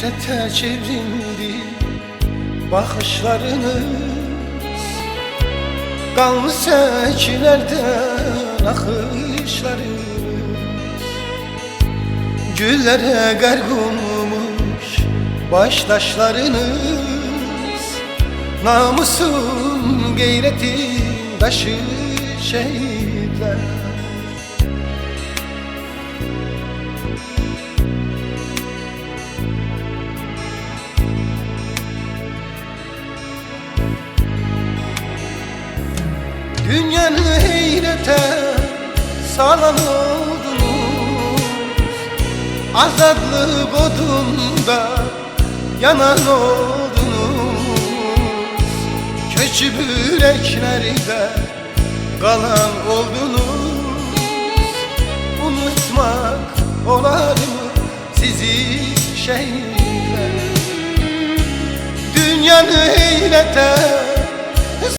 Tete çevrildi bakışlarınız. Kanlı seçilerden akışlarınız Güllere garg olmuş baştaşlarınız Namusun gayretin taşı şehitler Dünyanı heyrete salan oldunuz. Azadlık odunda yanan oldunuz. Köçü yüreklerde kalan oldunuz. Unutmak olar mı sizi şehitler Dünyanı heyrete